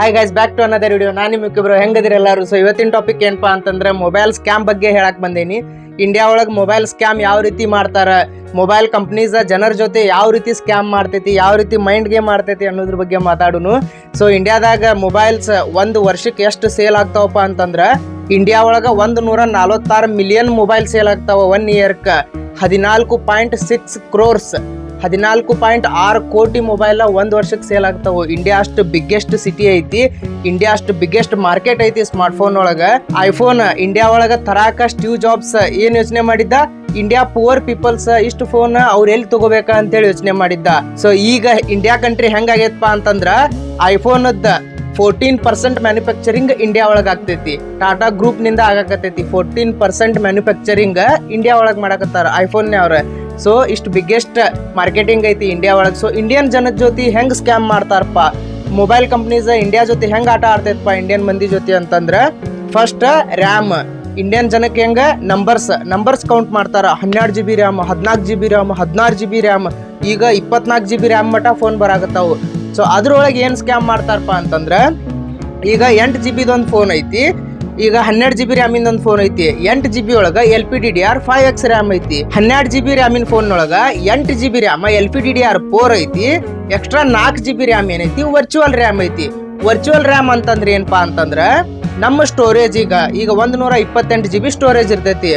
Hi guys back to another video ನಾನು ನಿಮ್ಮಿಬ್ರು ಹೆಂಗದಿರ ಎಲ್ಲರೂ? ಸೊ ಇವತ್ತಿನ ಟಾಪಿಕ್ ಏನಪ್ಪ ಅಂತಂದ್ರೆ ಮೊಬೈಲ್ ಸ್ಕ್ಯಾಮ್ ಬಗ್ಗೆ ಹೇಳಕ್ ಬಂದೇನಿ. ಇಂಡಿಯಾ ಒಳಗೆ ಮೊಬೈಲ್ ಸ್ಕ್ಯಾಮ್ ಯಾವ ರೀತಿ ಮಾಡ್ತಾರೆ? ಮೊಬೈಲ್ ಕಂಪ್ನೀಸ್ ಜನರ ಜೊತೆ ಯಾವ ರೀತಿ ಸ್ಕ್ಯಾಮ್ ಮಾಡ್ತೈತಿ? ಯಾವ ರೀತಿ ಮೈಂಡ್ ಗೇಮ್ ಮಾಡ್ತೈತಿ ಅನ್ನೋದ್ರ ಬಗ್ಗೆ ಮಾತಾಡೋನು. ಸೊ ಇಂಡಿಯಾದಾಗ ಮೊಬೈಲ್ಸ್ ಒಂದು ವರ್ಷಕ್ಕೆ ಎಷ್ಟು ಸೇಲ್ ಆಗ್ತಾವಪ್ಪ ಅಂತಂದ್ರೆ ಇಂಡಿಯಾ ಒಳಗೆ ಒಂದು ನೂರ ನಲ್ವತ್ತಾರು ಮಿಲಿಯನ್ ಮೊಬೈಲ್ ಸೇಲ್ ಆಗ್ತಾವ ಒನ್ ಇಯರ್ಕ್ ಹದಿನಾಲ್ಕು ಪಾಯಿಂಟ್ ಸಿಕ್ಸ್ ಕ್ರೋರ್ಸ್ ಹದಿನಾಲ್ಕು ಪಾಯಿಂಟ್ ಆರು ಕೋಟಿ ಮೊಬೈಲ್ ಒಂದು ವರ್ಷಕ್ಕೆ ಸೇಲ್ ಆಗ್ತಾವೆ. ಇಂಡಿಯಾ ಅಷ್ಟು ಬಿಗ್ಗೆಸ್ಟ್ ಸಿಟಿ ಐತಿ. ಇಂಡಿಯಾ ಅಷ್ಟು ಬಿಗ್ಗೆಸ್ಟ್ ಮಾರ್ಕೆಟ್ ಐತಿ ಸ್ಮಾರ್ಟ್ ಫೋನ್ ಒಳಗ. ಐಫೋನ್ ಇಂಡಿಯಾ ಒಳಗ ತರಾಕ ಸ್ಟೀವ್ ಜಾಬ್ಸ್ ಏನ್ ಯೋಚನೆ ಮಾಡಿದ್ದ? ಇಂಡಿಯಾ ಪುವರ್ ಪೀಪಲ್ಸ್ ಇಷ್ಟು ಫೋನ್ ಅವ್ರ ಎಲ್ಲಿ ತಗೋಬೇಕ ಅಂತೇಳಿ ಯೋಚನೆ ಮಾಡಿದ್ದ. ಸೊ ಈಗ ಇಂಡಿಯಾ ಕಂಟ್ರಿ ಹೆಂಗಾಗೈತಪ್ಪ ಅಂತಂದ್ರ ಐಫೋನದ ಫೋರ್ಟೀನ್ ಪರ್ಸೆಂಟ್ ಮ್ಯಾನುಫ್ಯಾಕ್ಚರಿಂಗ್ ಇಂಡಿಯಾ ಒಳಗೆ ಆಗ್ತೈತಿ. ಟಾಟಾ ಗ್ರೂಪ್ನಿಂದ ಆಗಾಕತೈತಿ ಫೋರ್ಟೀನ್ ಪರ್ಸೆಂಟ್ ಮ್ಯಾನುಫ್ಯಾಕ್ಚರಿಂಗ್ ಇಂಡಿಯಾ ಒಳಗೆ ಮಾಡಕತ್ತಾರ ಐಫೋನ್ ಅವ್ರ. ಸೊ ಇಷ್ಟು ಬಿಗ್ಗೆಸ್ಟ್ ಮಾರ್ಕೆಟಿಂಗ್ ಐತಿ ಇಂಡಿಯಾ ಒಳಗೆ. ಸೊ ಇಂಡಿಯನ್ ಜನದ ಜೊತೆ ಹೆಂಗೆ ಸ್ಕ್ಯಾಮ್ ಮಾಡ್ತಾರಪ್ಪ? ಮೊಬೈಲ್ ಕಂಪ್ನೀಸ್ ಇಂಡಿಯಾ ಜೊತೆ ಹೆಂಗೆ ಆಟ ಆಡ್ತೈತಪ್ಪ ಇಂಡಿಯನ್ ಮಂದಿ ಜೊತೆ ಅಂತಂದ್ರೆ ಫಸ್ಟ್ ರ್ಯಾಮ್ ಇಂಡಿಯನ್ ಜನಕ್ಕೆ ಹೆಂಗೆ? ನಂಬರ್ಸ್ ನಂಬರ್ಸ್ ಕೌಂಟ್ ಮಾಡ್ತಾರೆ. ಹನ್ನೆರಡು ಜಿ ಬಿ ರ್ಯಾಮ್ ಹದಿನಾಲ್ಕು ಜಿ ಬಿ ರ್ಯಾಮ್ ಹದಿನಾರು ಜಿ ಬಿ ರ್ಯಾಮ್ ಈಗ ಇಪ್ಪತ್ನಾಲ್ಕು ಜಿ ಬಿ ರ್ಯಾಮ್ ಮಟ್ಟ ಫೋನ್ ಬರಾಕತ್ತಾವು. ಸೊ ಅದ್ರೊಳಗೆ ಏನು ಸ್ಕ್ಯಾಮ್ ಮಾಡ್ತಾರಪ್ಪ ಅಂತಂದ್ರೆ, ಈಗ ಎಂಟು ಜಿ ಬಿದೊಂದು ಫೋನ್ ಐತಿ. ಈಗ ಹನ್ನೆರಡು ಜಿ ಬಿ ರ್ಯಾಮಿಂದ ಒಂದು ಫೋನ್ ಐತಿ. ಎಂಟು ಜಿ ಬಿ ಒಳಗ L P D D R five X RAM ಐತಿ. ಹನ್ನೆರಡು ಜಿ ಬಿ ರ್ಯಾಮಿನ ಫೋನ್ ಒಳಗ ಎಂಟು G B RAM L P D D R four ಐತಿ. ಎಕ್ಸ್ಟ್ರಾ ನಾಲ್ಕು ಜಿ ಬಿ ರ್ಯಾಮ್ ಏನೈತಿ? ವರ್ಚುವಲ್ ರ್ಯಾಮ್ ಐತಿ. ವರ್ಚುವಲ್ ರ್ಯಾಮ್ ಅಂತಂದ್ರೆ ಏನಪ್ಪಾ ಅಂತಂದ್ರ ನಮ್ಮ ಸ್ಟೋರೇಜ್ ಈಗ ಈಗ ಒಂದ್ ನೂರ ಇಪ್ಪತ್ತೆಂಟು ಜಿ ಬಿ ಸ್ಟೋರೇಜ್ ಇರ್ತೈತಿ.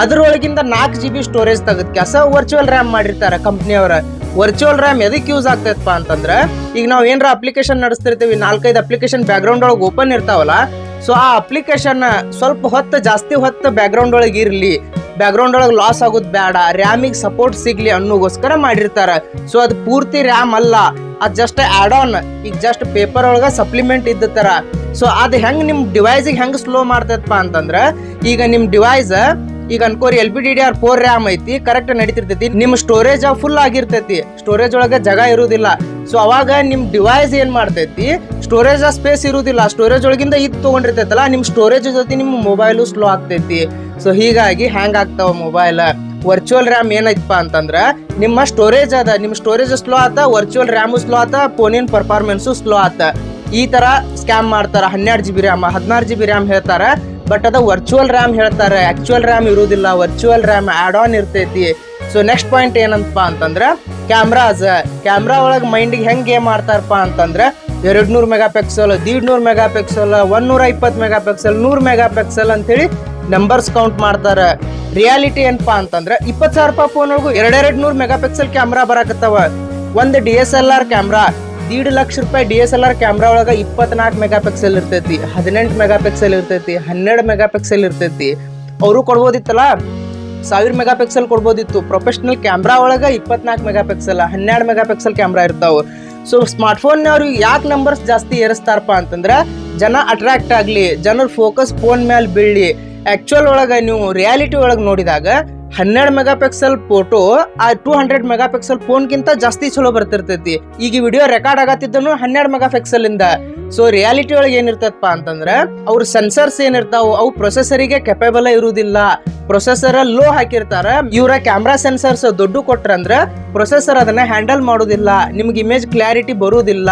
ಅದ್ರೊಳಗಿಂದ ನಾಲ್ಕು ಜಿ ಬಿ ಸ್ಟೋರೇಜ್ ತೆಗೆದ ಕೆಲಸ ವರ್ಚುವಲ್ ರ್ಯಾಮ್ ಮಾಡಿರ್ತಾರ ಕಂಪ್ನಿಯವರ ವರ್ಚುವಲ್ ರ್ಯಾಮ್ ಎದಕ್ಕೆ ಯೂಸ್ ಆಗ್ತೈತಪ್ಪ ಅಂತಂದ್ರೆ, ಈಗ ನಾವು ಏನರ ಅಪ್ಲಿಕೇಶನ್ ನಡೆಸ್ತಿರ್ತೀವಿ, ನಾಲ್ಕೈದು ಅಪ್ಲಿಕೇಶನ್ ಬ್ಯಾಕ್ಗ್ರೌಂಡ್ ಒಳಗೆ ಓಪನ್ ಇರ್ತಾವಲ್ಲ ಸೊ ಆ ಅಪ್ಲಿಕೇಶನ್ ಸ್ವಲ್ಪ ಹೊತ್ತು, ಜಾಸ್ತಿ ಹೊತ್ತು ಬ್ಯಾಕ್ಗ್ರೌಂಡ್ ಒಳಗೆ ಇರಲಿ. ಬ್ಯಾಕ್ಗ್ರೌಂಡ್ ಒಳಗೆ ಲಾಸ್ ಆಗೋದು ಬೇಡ. ರ್ಯಾಮಿಗೆ ಸಪೋರ್ಟ್ ಸಿಗಲಿ ಅನ್ನೋಗೋಸ್ಕರ ಮಾಡಿರ್ತಾರೆ. ಸೊ ಅದು ಪೂರ್ತಿ ರ್ಯಾಮ್ ಅಲ್ಲ. ಅದು ಜಸ್ಟ್ ಆ್ಯಡ್ ಆನ್ ಈಗ ಜಸ್ಟ್ ಪೇಪರ್ ಒಳಗೆ ಸಪ್ಲಿಮೆಂಟ್ ಇದ್ದ ಥರ ಸೊ ಅದು ಹೆಂಗೆ ನಿಮ್ಮ ಡಿವೈಸಿಗೆ ಹೆಂಗೆ ಸ್ಲೋ ಮಾಡ್ತೈತಪ್ಪ ಅಂತಂದ್ರೆ, ಈಗ ನಿಮ್ಮ ಡಿವೈಸ್ ಈಗ ಅನ್ಕೋರಿ L P D D R four RAM ಐತಿ ಕರೆಕ್ಟ್ ನಡೀತಿರ್ತೈತಿ. ನಿಮ್ಮ ಸ್ಟೋರೇಜ್ ಫುಲ್ ಆಗಿರ್ತೈತಿ. ಸ್ಟೋರೇಜ್ ಒಳಗೆ ಜಾಗ ಇರುವುದಿಲ್ಲ ಸೊ ಅವಾಗ ನಿಮ್ಮ ಡಿವೈಸ್ ಏನು ಮಾಡ್ತೈತಿ? ಸ್ಟೋರೇಜ್ ಸ್ಪೇಸ್ ಇರುವುದಿಲ್ಲ ಸ್ಟೋರೇಜ್ ಒಳಗಿಂದ ಇದು ತೊಗೊಂಡಿರ್ತೈತಲ್ಲ ನಿಮ್ಮ ಸ್ಟೋರೇಜ್ ಜೊತೆ ನಿಮ್ಮ ಮೊಬೈಲು ಸ್ಲೋ ಆಗ್ತೈತಿ. ಸೊ ಹೀಗಾಗಿ ಹ್ಯಾಂಗ್ ಆಗ್ತಾವ ಮೊಬೈಲ್ ವರ್ಚುವಲ್ ರ್ಯಾಮ್ ಏನೈತಪ್ಪ ಅಂತಂದ್ರ, ನಿಮ್ಮ ಸ್ಟೋರೇಜ್ ಅದ ನಿಮ್ಮ ಸ್ಟೋರೇಜ್ ಸ್ಲೋ ಆತ ವರ್ಚುವಲ್ ರ್ಯಾಮು ಸ್ಲೋ ಆತ ಫೋನಿನ ಪರ್ಫಾರ್ಮೆನ್ಸು ಸ್ಲೋ ಆತ. ಈ ತರ ಸ್ಕ್ಯಾಮ್ ಮಾಡ್ತಾರ, ಹನ್ನೆರಡು ಜಿ ಬಿ ರ್ಯಾಮ್ ಹದಿನಾರು ಜಿ ಬಿ ರ್ಯಾಮ್ ಹೇಳ್ತಾರೆ ಬಟ್ ಅದು ವರ್ಚುವಲ್ ರ್ಯಾಮ್ ಹೇಳ್ತಾರೆ ಆಕ್ಚುಯಲ್ ರ್ಯಾಮ್ ಇರುವುದಿಲ್ಲ ವರ್ಚುವಲ್ ರ್ಯಾಮ್ ಆಡ್ ಆನ್ ಇರ್ತೈತಿ. ಸೊ ನೆಕ್ಸ್ಟ್ ಪಾಯಿಂಟ್ ಏನಂತಪ್ಪ ಅಂತಂದ್ರ ಕ್ಯಾಮ್ರಾಸ್ ಕ್ಯಾಮ್ರಾ ಒಳಗೆ ಮೈಂಡಿಗೆ ಹೆಂಗೆ ಗೇಮ್ ಮಾಡ್ತಾರಪ್ಪ ಅಂತಂದ್ರ ಎರಡ್ ನೂರು ಮೆಗಾ ಪಿಕ್ಸಲ್ ದೀಡ್ ನೂರು ಮೆಗಾ ಪಿಕ್ಸೆಲ್ ನೂರ ಇಪ್ಪತ್ತು ಮೆಗಾ ಪಿಕ್ಸಲ್ ನೂರು ಮೆಗಾ ಪಿಕ್ಸೆಲ್ ಅಂತೇಳಿ ನಂಬರ್ಸ್ ಕೌಂಟ್ ಮಾಡ್ತಾರೆ. ರಿಯಾಲಿಟಿ ಏನಪ್ಪಾ ಅಂತಂದ್ರೆ ಇಪ್ಪತ್ತು ಸಾವಿರ ರೂಪಾಯಿ ಫೋನ್ ಒಳಗೂ ಎರಡೆರಡು ನೂರು ಮೆಗಾ ಪಿಕ್ಸಲ್ ಕ್ಯಾಮ್ರಾ ಬರಾಕತ್ತವ. ಒಂದು D S L R camera ದೀಡ್ ಲಕ್ಷ ರೂಪಾಯಿ D S L R camera ಒಳಗೆ ಇಪ್ಪತ್ನಾಲ್ಕು ಮೆಗಾ ಪಿಕ್ಸೆಲ್ ಇರ್ತೈತಿ, ಹದಿನೆಂಟು ಮೆಗಾ ಪಿಕ್ಸೆಲ್ ಇರ್ತೈತಿ, ಹನ್ನೆರಡು ಮೆಗಾ ಪಿಕ್ಸೆಲ್ ಇರ್ತೈತಿ. ಅವರು ಕೊಡ್ಬೋದಿತ್ತಲ್ಲ? ಸಾವಿರ ಮೆಗಾ ಪಿಕ್ಸೆಲ್ ಕೊಡ್ಬೋದಿತ್ತು. ಪ್ರೊಫೆಷ್ನಲ್ ಕ್ಯಾಮ್ರಾ ಒಳಗೆ ಇಪ್ಪತ್ನಾಲ್ಕು ಮೆಗಾ ಪಿಕ್ಸೆಲ್ ಹನ್ನೆರಡು ಮೆಗಾ ಪಿಕ್ಸೆಲ್ ಕ್ಯಾಮ್ರಾ ಇರ್ತಾವ. ಸೊ ಸ್ಮಾರ್ಟ್ಫೋನ್ನವ್ರು ಯಾಕೆ ನಂಬರ್ಸ್ ಜಾಸ್ತಿ ಏರಿಸ್ತಾರಪ್ಪ ಅಂತಂದ್ರೆ, ಜನ ಅಟ್ರಾಕ್ಟ್ ಆಗಲಿ, ಜನರ ಫೋಕಸ್ ಫೋನ್ ಮೇಲೆ ಬೀಳಲಿ. ಆಕ್ಚುಯಲ್ ಒಳಗೆ ನೀವು ರಿಯಾಲಿಟಿ ಒಳಗೆ ನೋಡಿದಾಗ, ಹನ್ನೆರಡು ಮೆಗಾ ಪಿಕ್ಸೆಲ್ ಫೋಟೋ ಆ ಟೂ ಹಂಡ್ರೆಡ್ ಮೆಗಾ ಪಿಕ್ಸೆಲ್ ಫೋನ್ಗಿಂತ ಜಾಸ್ತಿ ಚಲೋ ಬರ್ತಿರ್ತೈತಿ. ಈಗ ವಿಡಿಯೋ ರೆಕಾರ್ಡ್ ಆಗತ್ತಿದ್ದನು ಹನ್ನೆರಡು ಮೆಗಾ ಪಿಕ್ಸೆಲ್ ಇಂದ. ಸೊ ರಿಯಾಲಿಟಿ ಒಳಗೆ ಏನಿರ್ತಪ್ಪ ಅಂತಂದ್ರೆ, ಅವ್ರ ಸೆನ್ಸರ್ಸ್ ಏನಿರ್ತಾವ, ಅವು ಪ್ರೊಸೆಸರಿಗೆ ಕೆಪೇಬಲ್ ಇರುವುದಿಲ್ಲ. ಪ್ರೊಸೆಸರ್ ಲೋ ಹಾಕಿರ್ತಾರೆ. ಇವರ ಕ್ಯಾಮ್ರಾ ಸೆನ್ಸರ್ಸ್ ದೊಡ್ಡ ಕೊಟ್ರಂದ್ರ ಪ್ರೊಸೆಸರ್ ಅದನ್ನ ಹ್ಯಾಂಡಲ್ ಮಾಡೋದಿಲ್ಲ. ನಿಮ್ಗೆ ಇಮೇಜ್ ಕ್ಲಾರಿಟಿ ಬರುವುದಿಲ್ಲ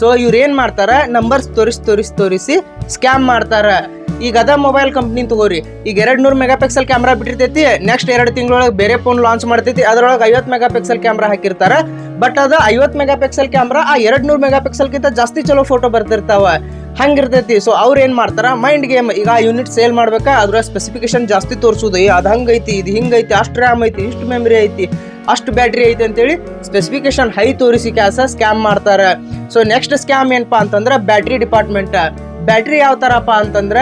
ಸೊ ಇವ್ರು ಏನ್ ಮಾಡ್ತಾರ? ನಂಬರ್ಸ್ ತೋರಿಸಿ ತೋರಿಸಿ ತೋರಿಸಿ ಸ್ಕ್ಯಾಮ್ ಮಾಡ್ತಾರ. ಈಗ ಅದ ಮೊಬೈಲ್ ಕಂಪ್ನಿ ತಗೋರಿ. ಈಗ ಎರಡ್ ನೂರು ಮೆಗಾ ಪಿಕ್ಸೆಲ್ ಕ್ಯಾಮ್ರಾ ಬಿಟ್ಟಿರ್ತೈತಿ. ನೆಕ್ಸ್ಟ್ ಎರಡು ತಿಂಗಳೊಳಗೆ ಬೇರೆ ಫೋನ್ ಲಾಂಚ್ ಮಾಡ್ತೈತಿ. ಅದ್ರೊಳಗೆ ಐವತ್ತು ಮೆಗಾ ಪಿಕ್ಸೆಲ್ ಕ್ಯಾಮ್ರಾ ಹಾಕಿರ್ತಾರ. ಬಟ್ ಅದು ಐವತ್ ಮೆಗಾ ಪಿಕ್ಸೆಲ್ ಕ್ಯಾಮ್ರಾ ಆ ಎರಡ್ ನೂರ್ ಮೆಗಾ ಪಿಕ್ಸೆಲ್ ಕಿಂತ ಜಾಸ್ತಿ ಚಲೋ ಫೋಟೋ ಬರ್ತಿರ್ತಾವ ಹಂಗಿರ್ತೈತಿ. ಸೊ ಅವ್ರು ಏನ್ ಮಾಡ್ತಾರ? ಮೈಂಡ್ ಗೇಮ್ ಈಗ ಆ ಯೂನಿಟ್ ಸೇಲ್ ಮಾಡ್ಬೇಕಾ? ಅದ್ರ ಸ್ಪೆಸಿಫಿಕೇಶನ್ ಜಾಸ್ತಿ ತೋರಿಸೋದು. ಅದ್ ಹಂಗೈತಿ, ಇದು ಹಿಂಗೈತಿ, ಅಷ್ಟು ರ್ಯಾಮ್ ಐತಿ, ಇಷ್ಟು ಮೆಮ್ರಿ ಐತಿ, ಅಷ್ಟು ಬ್ಯಾಟ್ರಿ ಐತಿ ಅಂತೇಳಿ ಸ್ಪೆಸಿಫಿಕೇಶನ್ ಹೈ ತೋರಿಸಿ ಕ್ಯಾಸ ಸ್ಕ್ಯಾಮ್ ಮಾಡ್ತಾರ. ಸೊ ನೆಕ್ಸ್ಟ್ ಸ್ಕ್ಯಾಮ್ ಏನಪ್ಪ ಅಂತಂದ್ರೆ ಬ್ಯಾಟ್ರಿ ಡಿಪಾರ್ಟ್ಮೆಂಟ್ ಬ್ಯಾಟ್ರಿ ಯಾವ ತರಪ್ಪ ಅಂತಂದ್ರ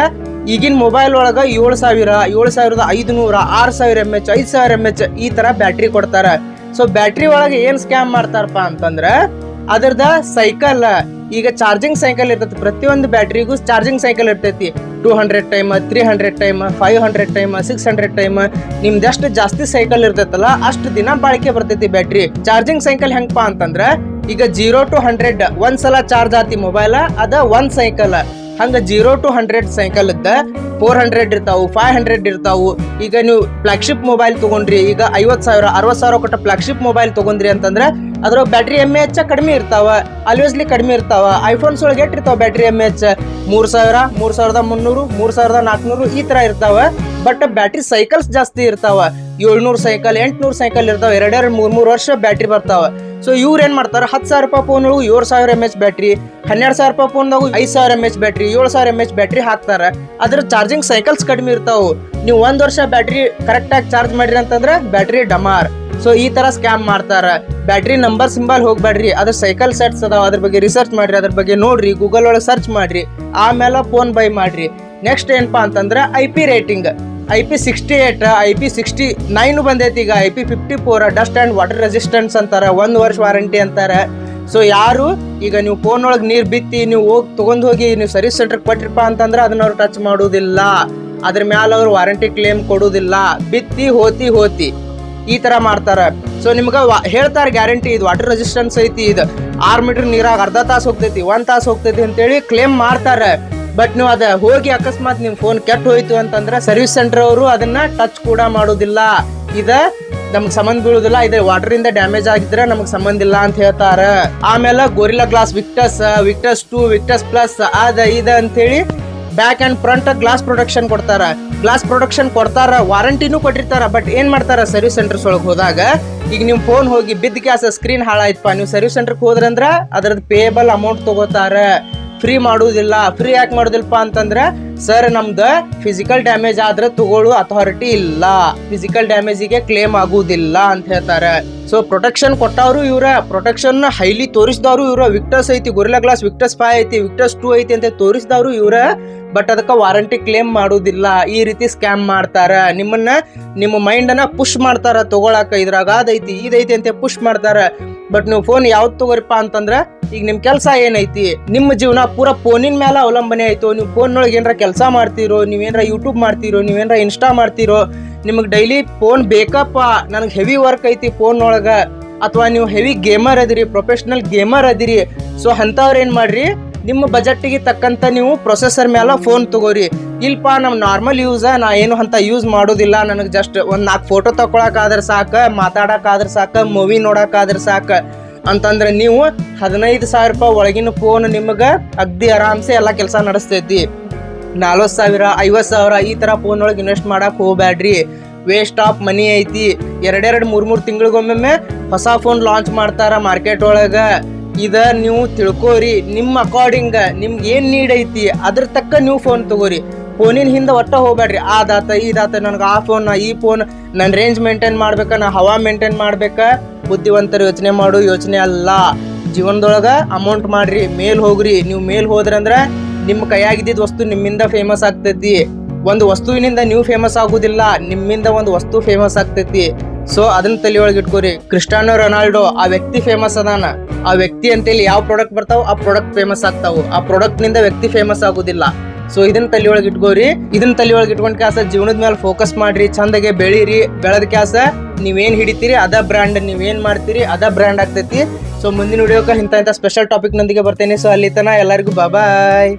ಈಗಿನ ಮೊಬೈಲ್ ಒಳಗ ಏಳು ಸಾವಿರ, ಏಳು ಸಾವಿರದ ಐದುನೂರ, ಆರು ಸಾವಿರ ಎಂ ಎಚ್ ಐದು ಸಾವಿರ ಎಂ ಎಚ್ ಈ ತರ ಬ್ಯಾಟ್ರಿ ಕೊಡ್ತಾರ. ಸೊ ಬ್ಯಾಟ್ರಿ ಒಳಗೆ ಏನ್ ಸ್ಕ್ಯಾಮ್ ಮಾಡ್ತಾರಪ್ಪ ಅಂತಂದ್ರ ಅದರದ ಸೈಕಲ್ ಈಗ ಚಾರ್ಜಿಂಗ್ ಸೈಕಲ್ ಇರ್ತೈತಿ. ಪ್ರತಿಯೊಂದು ಬ್ಯಾಟ್ರಿಗೂ ಚಾರ್ಜಿಂಗ್ ಸೈಕಲ್ ಇರ್ತೈತಿ. Two hundred time three hundred time five hundred time six hundred time ನಿಮ್ದೆಷ್ಟು ಜಾಸ್ತಿ ಸೈಕಲ್ ಇರ್ತೈತಲ್ಲ, ಅಷ್ಟು ದಿನ ಬಾಳಿಕೆ ಬರ್ತೈತಿ ಬ್ಯಾಟ್ರಿ ಚಾರ್ಜಿಂಗ್ ಸೈಕಲ್ ಹೆಂಗಪ್ಪ ಅಂತಂದ್ರ, ಈಗ ಜೀರೋ ಟು ಹಂಡ್ರೆಡ್ ಒಂದ್ಸಲ ಚಾರ್ಜ್ ಆತಿ ಮೊಬೈಲ್ ಅದ ಒಂದ್ ಸೈಕಲ್ ಹಂಗ ಜೀರೋ ಟು ಹಂಡ್ರೆಡ್ ಸೈಕಲ್ ಇದ್ದ ಫೋರ್ ಹಂಡ್ರೆಡ್ ಇರ್ತಾವು ಫೈವ್ ಹಂಡ್ರೆಡ್ ಇರ್ತಾವು. ಈಗ ನೀವು ಫ್ಲಾಗ್ಶಿಪ್ ಮೊಬೈಲ್ ತೊಗೊಂಡ್ರಿ, ಈಗ ಐವತ್ತು ಸಾವಿರ, ಅರವತ್ತು ಸಾವಿರ ಕೊಟ್ಟ ಫ್ಲಾಗ್ಶಿಪ್ ಮೊಬೈಲ್ ತೊಗೊಂಡ್ರಿ ಅಂತಂದ್ರೆ ಅದ್ರ ಬ್ಯಾಟ್ರಿ ಎಂ ಎಚ್ ಕಡಿಮೆ ಇರ್ತಾವ ಆಲ್ವೇಸ್ಲಿ ಕಡಿಮೆ ಇರ್ತಾವ. ಐಫೋನ್ಸ್ ಒಳಗೆ ಎಟ್ಟಿರ್ತಾವೆ ಬ್ಯಾಟ್ರಿ ಎಂ ಎಚ್ ಮೂರು ಸಾವಿರ, ಮೂರು ಸಾವಿರದ ಮುನ್ನೂರು, ಮೂರು ಸಾವಿರದ ನಾಲ್ಕುನೂರು ಈ ತರ ಇರ್ತಾವ. ಬಟ್ ಬ್ಯಾಟ್ರಿ ಸೈಕಲ್ಸ್ ಜಾಸ್ತಿ ಇರ್ತಾವ. ಏಳ್ನೂರು ಸೈಕಲ್ ಎಂಟುನೂರು ಸೈಕಲ್ ಇರ್ತಾವ, ಎರಡೆರಡು, ಮೂರು ಮೂರು ವರ್ಷ ಬ್ಯಾಟ್ರಿ ಬರ್ತಾವ. ಸೊ ಇವ್ರು ಏನ್ ಮಾಡ್ತಾರೆ? ಹತ್ತು ಸಾವಿರ ರೂಪಾಯಿ ಫೋನ್ ಒಳಗೆ ಏಳು ಸಾವಿರ ಎಂ ಎಚ್ ಬ್ಯಾಟ್ರಿ ಹನ್ನೆರಡು ಸಾವಿರ ರೂಪಾಯಿ ಫೋನ್ದಾಗ ಐದು ಸಾವಿರ ಎಂ ಎಚ್ ಬ್ಯಾಟ್ರಿ ಏಳು ಸಾವಿರ ಎಂ ಎಚ್ ಬ್ಯಾಟ್ರಿ ಹಾಕ್ತಾರೆ. ಅದ್ರ ಚಾರ್ಜಿಂಗ್ ಸೈಕಲ್ಸ್ ಕಡಿಮೆ ಇರ್ತಾವೆ. ನೀವು ಒಂದು ವರ್ಷ ಬ್ಯಾಟ್ರಿ ಕರೆಕ್ಟ್ ಆಗಿ ಚಾರ್ಜ್ ಮಾಡಿರಿ ಅಂತಂದ್ರೆ ಬ್ಯಾಟ್ರಿ ಡಮಾರ್. ಸೊ ಈ ತರ ಸ್ಕ್ಯಾಮ್ ಮಾಡ್ತಾರೆ. ಬ್ಯಾಟ್ರಿ ನಂಬರ್ ಸಿಂಬಲ್ ಹೋಗ್ಬೇಡ್ರಿ ಅದ್ರ ಸೈಕಲ್ ಸೆಟ್ಸ್ ಅದಾವ. ಅದ್ರ ಬಗ್ಗೆ ರಿಸರ್ಚ್ ಮಾಡ್ರಿ. ಅದ್ರ ಬಗ್ಗೆ ನೋಡ್ರಿ. ಗೂಗಲ್ ಒಳಗೆ ಸರ್ಚ್ ಮಾಡ್ರಿ. ಆಮೇಲೆ ಫೋನ್ ಬೈ ಮಾಡ್ರಿ. ನೆಕ್ಸ್ಟ್ ಏನಪ್ಪಾ ಅಂತಂದ್ರೆ I P rating I P sixty eight, I P sixty nine ಬಂದೈತಿ. ಈಗ I P fifty four, dust and water resistance ಅಂತಾರೆ, ಒಂದು ವರ್ಷ ವಾರಂಟಿ ಅಂತಾರೆ. ಸೊ ಯಾರು, ಈಗ ನೀವು ಫೋನ್ ಒಳಗೆ ನೀರು ಬಿತ್ತಿ, ನೀವು ಹೋಗಿ ತೊಗೊಂಡು ಹೋಗಿ, ನೀವು ಸರ್ವಿಸ್ ಸೆಂಟ್ರಿಗೆ ಕೊಟ್ಟಿರಪ್ಪ ಅಂತಂದ್ರೆ ಅದನ್ನ ಅವ್ರು ಟಚ್ ಮಾಡುವುದಿಲ್ಲ. ಅದ್ರ ಮ್ಯಾಲ ಅವ್ರು ವಾರಂಟಿ ಕ್ಲೇಮ್ ಕೊಡುವುದಿಲ್ಲ. ಬಿತ್ತಿ, ಹೋತಿ ಹೋತಿ, ಈ ತರ ಮಾಡ್ತಾರೆ. ಸೊ ನಿಮ್ಗೆ ಹೇಳ್ತಾರೆ ಗ್ಯಾರಂಟಿ, ಇದು ವಾಟರ್ ರೆಸಿಸ್ಟೆನ್ಸ್ ಐತಿ, ಇದು ಆರು ಮೀಟರ್ ನೀರಾಗ ಅರ್ಧ ತಾಸು ಹೋಗ್ತೈತಿ, ಒಂದು ತಾಸು ಹೋಗ್ತೈತಿ ಅಂತೇಳಿ ಕ್ಲೇಮ್ ಮಾಡ್ತಾರ. ಬಟ್ ನೀವು ಅದ ಹೋಗಿ ಅಕಸ್ಮಾತ್ ನಿಮ್ ಫೋನ್ ಕೆಟ್ಟ ಹೋಯ್ತು ಅಂತಂದ್ರೆ ಸರ್ವಿಸ್ ಸೆಂಟರ್ ಅವರು ಅದನ್ನ ಟಚ್ ಕೂಡ ಮಾಡೋದಿಲ್ಲ. ಇದ ನಮ್ಗೆ ಸಂಬಂಧ ಬೀಳುದಿಲ್ಲ, ಇದು ವಾಟರ್ ಇಂದ ಡ್ಯಾಮೇಜ್ ಆಗಿದ್ರೆ ನಮಗ್ ಸಂಬಂಧ ಇಲ್ಲ ಅಂತ ಹೇಳ್ತಾರ. ಆಮೇಲೆ gorilla glass victus victus two victus plus ಅದ ಇದ ಅಂತೇಳಿ back and front glass protection ಕೊಡ್ತಾರ. ಗ್ಲಾಸ್ ಪ್ರೊಡಕ್ಷನ್ ಕೊಡ್ತಾರ ವಾರಂಟಿನೂ ಕೊಟ್ಟಿರ್ತಾರ ಬಟ್ ಏನ್ ಮಾಡ್ತಾರ ಸರ್ವಿಸ್ ಸೆಂಟರ್ಸ್ ಒಳಗೆ ಹೋದಾಗ, ಈಗ ನೀವು ಫೋನ್ ಹೋಗಿ ಬಿದ್ದ ಕ್ಯಾಸ ಸ್ಕ್ರೀನ್ ಹಾಳಾಯ್ತಪ್ಪ, ನೀವು ಸರ್ವಿಸ್ ಸೆಂಟರ್ಗೆ ಹೋದ್ರಂದ್ರ ಅದ್ರದ್ದು ಪೇಬಲ್ ಅಮೌಂಟ್ ತಗೋತಾರ. ಫ್ರೀ ಮಾಡುವುದಿಲ್ಲ ಫ್ರೀ ಯಾಕೆ ಮಾಡುದಿಲ್ಲಪ್ಪ ಅಂತಂದ್ರೆ ಸರ್ ನಮ್ದು ಫಿಸಿಕಲ್ ಡ್ಯಾಮೇಜ್ ಆದ್ರೆ ತಗೊಳ್ಳೋ ಅಥಾರಿಟಿ ಇಲ್ಲ. ಫಿಸಿಕಲ್ ಡ್ಯಾಮೇಜಿಗೆ ಕ್ಲೇಮ್ ಆಗುವುದಿಲ್ಲ ಅಂತ ಹೇಳ್ತಾರೆ. ಸೊ ಪ್ರೊಟೆಕ್ಷನ್ ಕೊಟ್ಟವರು ಇವ್ರ ಪ್ರೊಟೆಕ್ಷನ್ ಹೈಲಿ ತೋರಿಸಿದವರು ಇವ್ರ. ವಿಕ್ಟರ್ಸ್ ಐತಿ ಗುರಿಲಾ ಗ್ಲಾಸ್ ವಿಕ್ಟರ್ಸ್ ಫೈವ್ ಐತಿ ವಿಕ್ಟರ್ಸ್ ಟೂ ಐತಿ ಅಂತ ತೋರಿಸಿದವರು ಇವ್ರ. ಬಟ್ ಅದಕ್ಕೆ ವಾರಂಟಿ ಕ್ಲೇಮ್ ಮಾಡುವುದಿಲ್ಲ ಈ ರೀತಿ ಸ್ಕ್ಯಾಮ್ ಮಾಡ್ತಾರ. ನಿಮ್ಮನ್ನ, ನಿಮ್ಮ ಮೈಂಡ್ ಅನ್ನ ಪುಷ್ ಮಾಡ್ತಾರ ತಗೊಳಕ. ಇದ್ರಾಗ ಅದೈತಿ ಇದೈತಿ ಅಂತ ಪುಷ್ ಮಾಡ್ತಾರ. ಬಟ್ ನೀವು ಫೋನ್ ಯಾವ್ದು ತಗೋರಿಪ್ಪ ಅಂತಂದ್ರೆ, ಈಗ ನಿಮ್ ಕೆಲಸ ಏನೈತಿ, ನಿಮ್ಮ ಜೀವನ ಪೂರ ಫೋನಿನ ಮೇಲೆ ಅವಲಂಬನೆ ಆಯ್ತು. ನೀವು ಫೋನ್ ಒಳಗೆ ಏನಾರ ಕೆಲಸ ಮಾಡ್ತಿರೋ ನೀವೇನಾರ ಯೂಟ್ಯೂಬ್ ಮಾಡ್ತಿರೋ ನೀವೇನಾರ ಇನ್ಸ್ಟಾ ಮಾಡ್ತಿರೋ, ನಿಮಗೆ ಡೈಲಿ ಫೋನ್ ಬೇಕಪ್ಪ. ನನಗೆ ಹೆವಿ ವರ್ಕ್ ಐತಿ ಫೋನ್ ಒಳಗ ಅಥವಾ ನೀವು ಹೆವಿ ಗೇಮರ್ ಅದಿರಿ ಪ್ರೊಫೆಷನಲ್ ಗೇಮರ್ ಅದಿರಿ. ಸೊ ಅಂಥವ್ರು ಏನು ಮಾಡ್ರಿ? ನಿಮ್ಮ ಬಜೆಟ್ಗೆ ತಕ್ಕಂತ ನೀವು ಪ್ರೊಸೆಸರ್ ಮೇಲೆ ಫೋನ್ ತಗೋರಿ. ಇಲ್ಪ ನಮ್ಮ ನಾರ್ಮಲ್ ಯೂಸ ನಾ ಏನು ಅಂತ ಯೂಸ್ ಮಾಡೋದಿಲ್ಲ. ನನಗೆ ಜಸ್ಟ್ ಒಂದು ನಾಲ್ಕು ಫೋಟೋ ತಗೊಳಕಾದ್ರೆ ಸಾಕು, ಮಾತಾಡೋಕ್ಕಾದ್ರೆ ಸಾಕು ಮೂವಿ ನೋಡೋಕ್ಕಾದ್ರೆ ಸಾಕು. ಅಂತಂದ್ರೆ ನೀವು ಹದಿನೈದು ಸಾವಿರ ರೂಪಾಯಿ ಒಳಗಿನ ಫೋನ್ ನಿಮಗೆ ಅಗ್ದಿ ಆರಾಮ್ಸೆ ಎಲ್ಲ ಕೆಲಸ ನಡೆಸ್ತೈತಿ. ನಲ್ವತ್ತು ಸಾವಿರ, ಐವತ್ತು ಸಾವಿರ ಈ ಥರ ಫೋನ್ ಒಳಗೆ ಇನ್ವೆಸ್ಟ್ ಮಾಡೋಕೆ ಹೋಗ್ಬ್ಯಾಡ್ರಿ. ವೇಸ್ಟ್ ಆಫ್ ಮನಿ ಐತಿ. ಎರಡೆರಡು ಮೂರು ಮೂರು ತಿಂಗಳಿಗೊಮ್ಮೆ ಹೊಸ ಫೋನ್ ಲಾಂಚ್ ಮಾಡ್ತಾರ ಮಾರ್ಕೆಟ್ ಒಳಗೆ. ಇದ ನೀವು ತಿಳ್ಕೋರಿ, ನಿಮ್ಮ ಅಕಾರ್ಡಿಂಗ್ ನಿಮ್ಗೆ ಏನು ನೀಡ್ ಐತಿ, ಅದ್ರ ತಕ್ಕ ನೀವು ಫೋನ್ ತಗೋರಿ. ಫೋನಿನ ಹಿಂದೆ ಒಟ್ಟ ಹೋಗ್ಬೇಡ್ರಿ ಈ ದಾತ, ನನಗೆ ಆ ಫೋನ್ ಈ ಫೋನ್ ನನ್ನ ರೇಂಜ್ ಮೇಂಟೈನ್ ಮಾಡ್ಬೇಕ, ನಾ ಹವಾ ಮೇಂಟೈನ್ ಮಾಡ್ಬೇಕ, ಬುದ್ಧಿವಂತರು ಯೋಚನೆ ಮಾಡು, ಯೋಚನೆ ಅಲ್ಲ. ಜೀವನದೊಳಗ ಅಮೌಂಟ್ ಮಾಡ್ರಿ, ಮೇಲ್ ಹೋಗ್ರಿ. ನೀವು ಮೇಲ್ ಹೋದ್ರಂದ್ರೆ ನಿಮ್ಮ ಕೈಯಾಗಿದ್ದ ವಸ್ತು ನಿಮ್ಮಿಂದ ಫೇಮಸ್ ಆಗ್ತೈತಿ. ಒಂದು ವಸ್ತುವಿನಿಂದ ನೀವು ಫೇಮಸ್ ಆಗುದಿಲ್ಲ, ನಿಮ್ಮಿಂದ ಒಂದು ವಸ್ತು ಫೇಮಸ್ ಆಗ್ತೈತಿ. ಸೊ ಅದನ್ನ ತಲೆ ಒಳಗೆ ಇಟ್ಕೋರಿ. ಕ್ರಿಸ್ಟಾನೋ ರೊನಾಲ್ಡೊ, ಆ ವ್ಯಕ್ತಿ ಫೇಮಸ್ ಅದಾನ. ಆ ವ್ಯಕ್ತಿ ಅಂತೇಳಿ ಯಾವ ಪ್ರಾಡಕ್ಟ್ ಬರ್ತಾವ ಆ ಪ್ರಾಡಕ್ಟ್ ಫೇಮಸ್ ಆಗ್ತಾವು. ಆ ಪ್ರಾಡಕ್ಟ್ನಿಂದ ವ್ಯಕ್ತಿ ಫೇಮಸ್ ಆಗುದಿಲ್ಲ. ಸೊ ಇದನ್ನ ತಲೆ ಒಳಗೆ ಇಟ್ಕೋರಿ. ಇದನ್ನ ತಲೆ ಒಳಗೆ ಇಟ್ಕೊಂಡ್ ಕ್ಯಾಸ ಜೀವನದ ಮೇಲೆ ಫೋಕಸ್ ಮಾಡ್ರಿ. ಚಂದಗೆ ಬೆಳೀರಿ. ಬೆಳೆದ ಕ್ಯಾಸ ನೀವೇನ್ ಹಿಡಿತೀರಿ, ಅದ ಬ್ರ್ಯಾಂಡ್ ನೀವೇನ್ ಮಾಡ್ತೀರಿ, ಅದ ಬ್ರ್ಯಾಂಡ್ ಆಗ್ತೈತಿ. ಸೊ ಮುಂದಿನ ವಿಡಿಯೋಕ್ಕೆ ಇಂಥ ಇಂಥ ಸ್ಪೆಷಲ್ ಟಾಪಿಕ್ ನೊಂದಿಗೆ ಬರ್ತೇನೆ. ಸೊ ಅಲ್ಲಿ ತನ ಎಲ್ಲರಿಗೂ ಬಾಯ್